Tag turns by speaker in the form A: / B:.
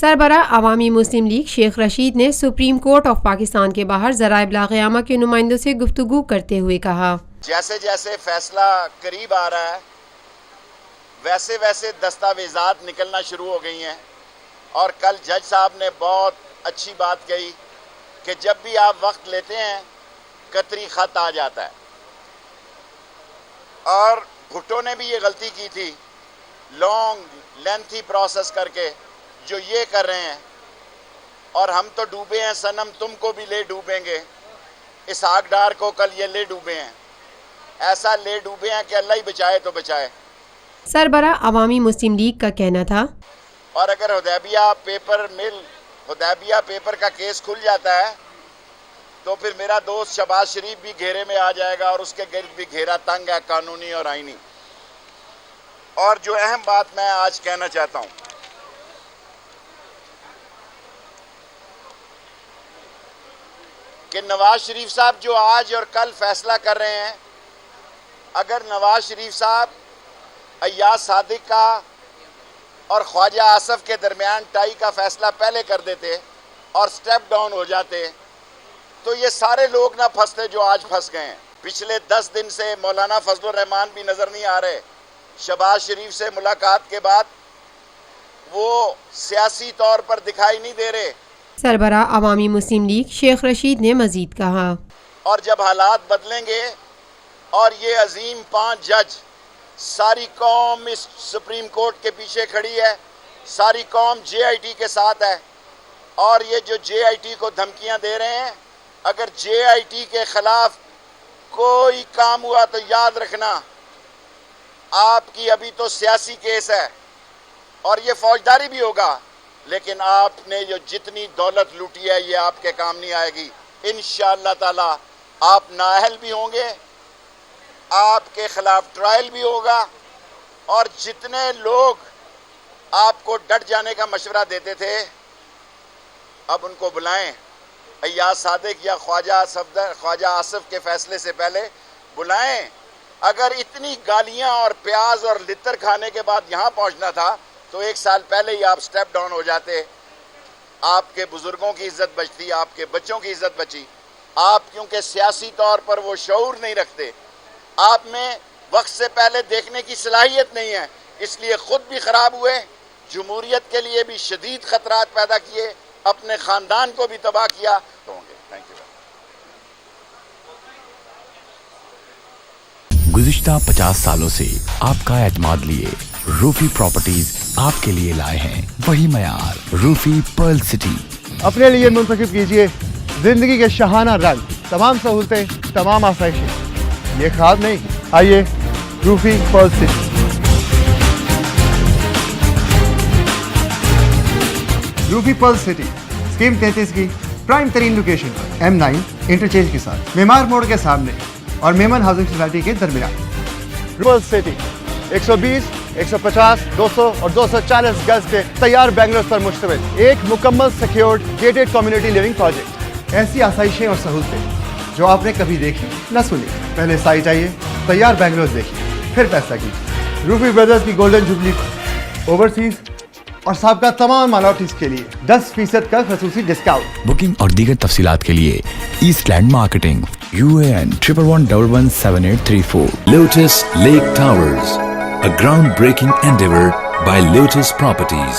A: سربراہ عوامی مسلم لیگ شیخ رشید نے سپریم کورٹ آف پاکستان کے باہر ذرائع بلاغ عامہ کے نمائندوں سے گفتگو کرتے ہوئے کہا۔
B: جیسے جیسے فیصلہ قریب آ رہا ہے، ویسے ویسے دستاویزات نکلنا شروع ہو گئی ہیں۔ اور کل جج صاحب نے بہت اچھی بات کہی کہ جب بھی آپ وقت لیتے ہیں، قطری خط آ جاتا ہے۔ اور بھٹو نے بھی یہ غلطی کی تھی لانگ لینتھی پروسیس کر کے جو یہ کر رہے ہیں اور ہم تو ڈوبے ہیں سنم تم کو بھی لے ڈوبیں گے۔ اس آگ ڈار کو کل یہ لے ڈوبے ہیں۔ ایسا لے ڈوبے ہیں کہ اللہ ہی بچائے تو بچائے۔
A: سربراہ عوامی مسلم لیگ کا کہنا تھا۔
B: اور اگر ہدیبیہ پیپر مل ہدیبیہ پیپر کا کیس کھل جاتا ہے تو پھر میرا دوست شباز شریف بھی گھیرے میں آ جائے گا اور اس کے گرد بھی گھیرا تنگ ہے قانونی اور آئینی۔ اور جو اہم بات میں آج کہنا چاہتا ہوں کہ نواز شریف صاحب جو آج اور کل فیصلہ کر رہے ہیں، اگر نواز شریف صاحب، ایاز صادق کا اور خواجہ آصف کے درمیان ٹائی کا فیصلہ پہلے کر دیتے اور سٹیپ ڈاؤن ہو جاتے، تو یہ سارے لوگ نہ پھنستے جو آج پھنس گئے ہیں۔ پچھلے دس دن سے مولانا فضل الرحمان بھی نظر نہیں آ رہے۔ شباز شریف سے ملاقات کے بعد وہ سیاسی طور پر دکھائی نہیں دے رہے۔
A: سربراہ عوامی مسلم لیگ شیخ رشید نے مزید کہا۔
B: اور جب حالات بدلیں گے اور یہ عظیم پانچ جج ساری قوم اس سپریم کورٹ کے پیچھے کھڑی ہے، ساری قوم جے آئی ٹی کے ساتھ ہے اور یہ جو جے آئی ٹی کو دھمکیاں دے رہے ہیں، اگر جے آئی ٹی کے خلاف کوئی کام ہوا تو یاد رکھنا، آپ کی ابھی تو سیاسی کیس ہے اور یہ فوجداری بھی ہوگا۔ لیکن آپ نے جو جتنی دولت لوٹی ہے، یہ آپ کے کام نہیں آئے گی۔ انشاءاللہ تعالی اللہ آپ نااہل بھی ہوں گے، آپ کے خلاف ٹرائل بھی ہوگا، اور جتنے لوگ آپ کو ڈٹ جانے کا مشورہ دیتے تھے، اب ان کو بلائیں۔ ایاز صادق یا خواجہ صفدر خواجہ آصف کے فیصلے سے پہلے بلائیں۔ اگر اتنی گالیاں اور پیاز اور لطر کھانے کے بعد یہاں پہنچنا تھا تو ایک سال پہلے ہی آپ سٹیپ ڈاؤن ہو جاتے، آپ کے بزرگوں کی عزت بچتی، آپ کے بچوں کی عزت بچی۔ آپ کیونکہ سیاسی طور پر وہ شعور نہیں رکھتے، آپ میں وقت سے پہلے دیکھنے کی صلاحیت نہیں ہے، اس لیے خود بھی خراب ہوئے، جمہوریت کے لیے بھی شدید خطرات پیدا کیے، اپنے خاندان کو بھی تباہ کیا۔ ہوں گے
C: گزشتہ پچاس سالوں سے آپ کا اعتماد لیے روفی پراپرٹیز آپ کے لیے لائے ہیں وہی معیار، روفی پرل سٹی۔
D: اپنے لیے منتخب کیجیے زندگی کے شہانہ رنگ، تمام سہولتیں، تمام آسائشیں۔ یہ خواب نہیں، آئیے Rufi pearl city. Rufi pearl city, scheme تینتیس کی پرائم ترین لوکیشن پر ایم نائن انٹرچینج کے ساتھ میمار موڑ کے سامنے اور میمن ہاؤسنگ سوسائٹی کے درمیان۔ روپل سٹی، ایک سو بیس ایک سو پچاس، دو سو اور دو سو چالیس گز کے تیار بینگلورس پر مشتمل، ایک مکمل secured gated community living project ایسی آسائشیں اور سہولتیں جو آپ نے کبھی دیکھی۔ نہ سنی پہلے سائٹ آئیے تیار بینگلورس دیکھیے، پھر پیسہ کی روفی بردرز کی گولڈن جبلی اوورسیز اور سابقہ تمام مالاوٹیز کے لیے دس فیصد کا خصوصی ڈسکاؤنٹ
C: بکنگ اور دیگر تفصیلات کے لیے east land marketing U A N triple one double one seven eight three four lotus lake towers A groundbreaking endeavor by Lotus
E: Properties.